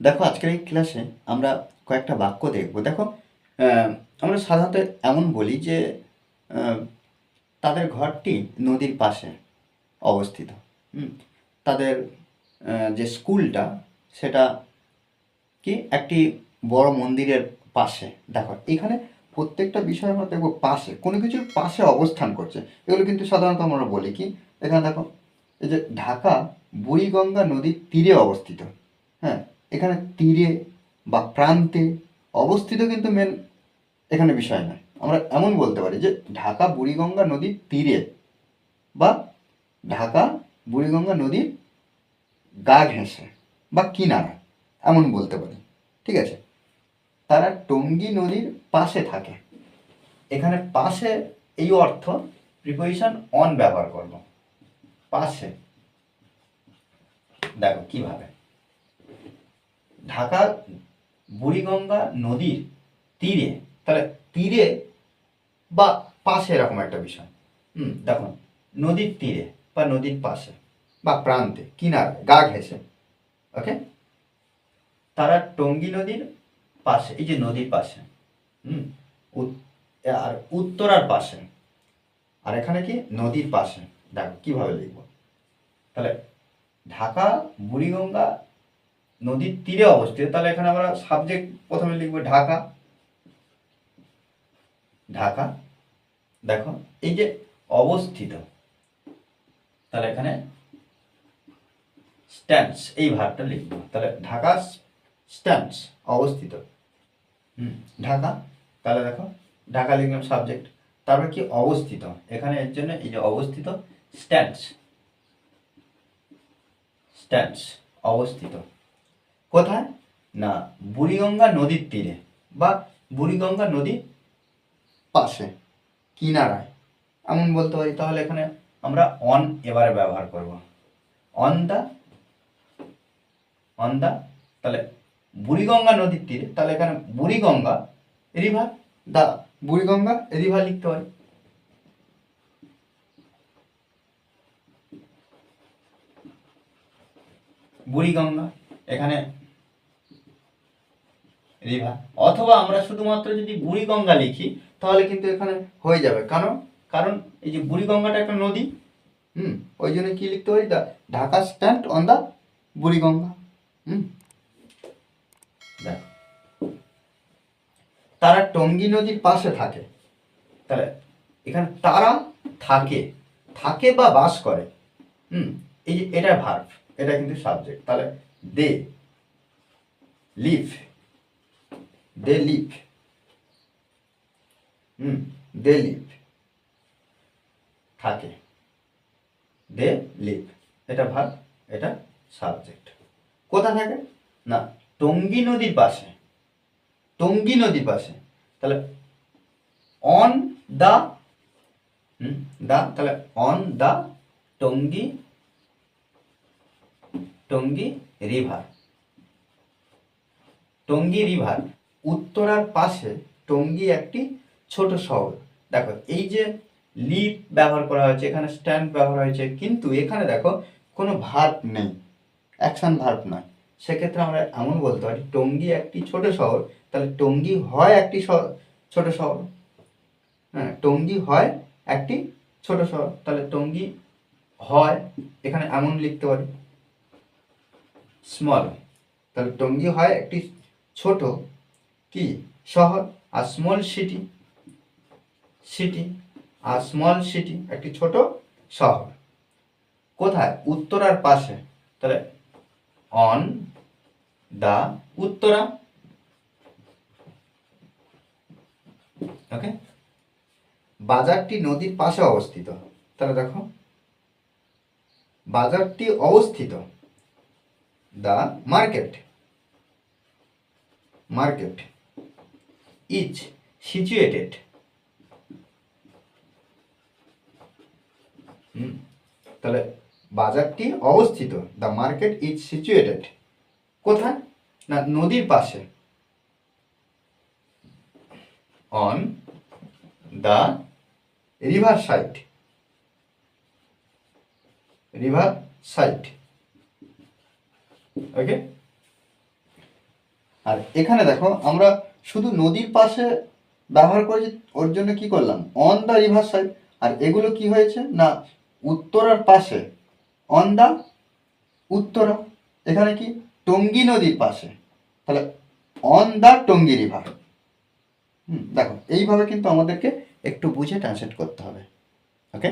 দেখো, আজকের এই ক্লাসে আমরা কয়েকটা বাক্য দেখব। দেখো আমরা সাধারণত এমন বলি যে তাদের ঘরটি নদীর পাশে অবস্থিত। তাদের যে স্কুলটা, সেটা কি? একটি বড় মন্দিরের পাশে। দেখো, এখানে প্রত্যেকটা বিষয় আমরা দেখব পাশে, কোনো কিছুর পাশে অবস্থান করছে। এগুলো কিন্তু সাধারণত আমরা বলি কি? এখানে দেখো, এই যে ঢাকা বুড়িগঙ্গা নদীর তীরে অবস্থিত। হ্যাঁ এখানে তীরে বা প্রান্তে অবস্থিত কিন্তু মেন এখানে বিষয় নয়। আমরা এমন বলতে পারি যে ঢাকা বুড়িগঙ্গা নদীর তীরে বা ঢাকা বুড়িগঙ্গা নদীর গা ঘেঁষে বা কিনারা এমন বলতে পারি। ঠিক আছে? তারা টঙ্গী নদীর পাশে থাকে। এখানে পাশে এই অর্থ প্রিপোজিশন অন ব্যবহার করব। পাশে। দেখো কীভাবে। ঢাকা, বুড়িগঙ্গা নদীর তীরে, তাহলে তীরে বা পাশে এরকম একটা বিষয়। হুম দেখো নদীর তীরে বা নদীর পাশে বা প্রান্তে, কিনারে, গা ঘেঁষে ওকে তারা টঙ্গী নদীর পাশে, এই যে নদীর পাশে, হুম আর উত্তরার পাশে, আর এখানে কি? নদীর পাশে। দেখো, কীভাবে লিখব? তাহলে ঢাকা, বুড়িগঙ্গা নদীর তীরে অবস্থিত। তাহলে এখানে আমরা সাবজেক্ট প্রথমে লিখব ঢাকা। ঢাকা, দেখো, এই যে অবস্থিত, তাহলে এখানে স্ট্যান্ডস এই ভাবটা লিখব। তাহলে ঢাকা স্ট্যান্ডস অবস্থিত। হুম, ঢাকা, তাহলে দেখো, ঢাকা লিখলাম সাবজেক্ট তারপর কি অবস্থিত? এখানে এর জন্য এই যে অবস্থিত স্ট্যান্ডস স্ট্যান্ডস অবস্থিত। কোথায়? না বুড়িগঙ্গা নদীর তীরে। বা বুড়িগঙ্গা নদীর পাশে কিনারায়। এমন বলতে পারি তাহলে এখানে আমরা অন এবারে ব্যবহার করব। অন দা অন দা তাহলে বুড়িগঙ্গা নদীর তীরে তাহলে এখানে Buriganga river the Buriganga river লিখতে হয়। বুড়িগঙ্গা এখানে রিভার। অথবা আমরা শুধুমাত্র যদি বুড়িগঙ্গা লিখি, তাহলে কিন্তু এখানে হয়ে যাবে। কারণ কারণ এই যে বুড়িগঙ্গাটা একটা নদী, হুম, ওই জন্য কি লিখতে পারি Dhaka stand on the Buriganga, hmm. দেখো। তারা টঙ্গী নদীর পাশে থাকে। তাহলে এখানে তারা থাকে। থাকে বা বাস করে। হুম, এই যে এটা ভার্ব, এটা কিন্তু সাবজেক্ট। তাহলে they, live. They live hmm they live থাকে দে লিভ এটা ভার্ব এটা সাবজেক্ট কোথা থাকে? না, টঙ্গী নদীর পাশে। টঙ্গী নদীর পাশে। তাহলে অন দা দা তাহলে on the Tongi Tongi river Tongi river উত্তরার পাশে টঙ্গী একটি ছোট শহর। দেখো, এই যে লিপ ব্যবহার করা হয়েছে, এখানে স্ট্যান্ড ব্যবহার হয়েছে, কিন্তু এখানে দেখো কোনো ভার্ব নেই অ্যাকশন ভার্ব নয়। সেক্ষেত্রে আমরা এমন বলতে পারি, টঙ্গী একটি ছোট শহর, তাহলে টঙ্গী হয় একটি ছোট শহর? হ্যাঁ টঙ্গী হয় একটি ছোট শহর, তাহলে টঙ্গী হয়, এখানে এমন লিখতে পারি স্মল তাহলে টঙ্গী হয় একটি ছোট কি? শহর, আর স্মল সিটি সিটি আর স্মল সিটি একটি ছোট শহর। কোথায়? উত্তরার পাশে। তাহলে অন দা উত্তরা। ওকে বাজারটি নদীর পাশে অবস্থিত। তাহলে দেখো, বাজারটি অবস্থিত। The market market is situated তাহলে বাজারটি অবস্থিত। দ্য মার্কেট ইজ সিচুয়েটেড কোথায়? না, নদীর পাশে। On the river side river side okay আর এখানে দেখো, আমরা শুধু নদীর পাশে ব্যবহার করেছি, ওর জন্য কি করলাম? অন দ্য রিভার সাইড আর এগুলো কি হয়েছে? না, উত্তরার পাশে। On the Uttara. এখানে কি? টঙ্গী নদীর পাশে। তাহলে on the Tongi river hmm, দেখো, এইভাবে কিন্তু আমাদেরকে একটু বুঝে ট্রান্সলেট করতে হবে। ওকে?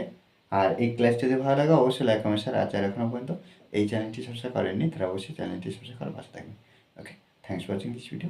আর এই ক্লাস যদি ভালো লাগে, অবশ্যই লাইক কমেন্ট শেয়ার আর যারা এখনও পর্যন্ত এই চ্যানেলটি সাবস্ক্রাইব করেননি, তারা অবশ্যই চ্যানেলটি সাবস্ক্রাইব করে পাশে থাকবেন। Okay? Thanks for watching this video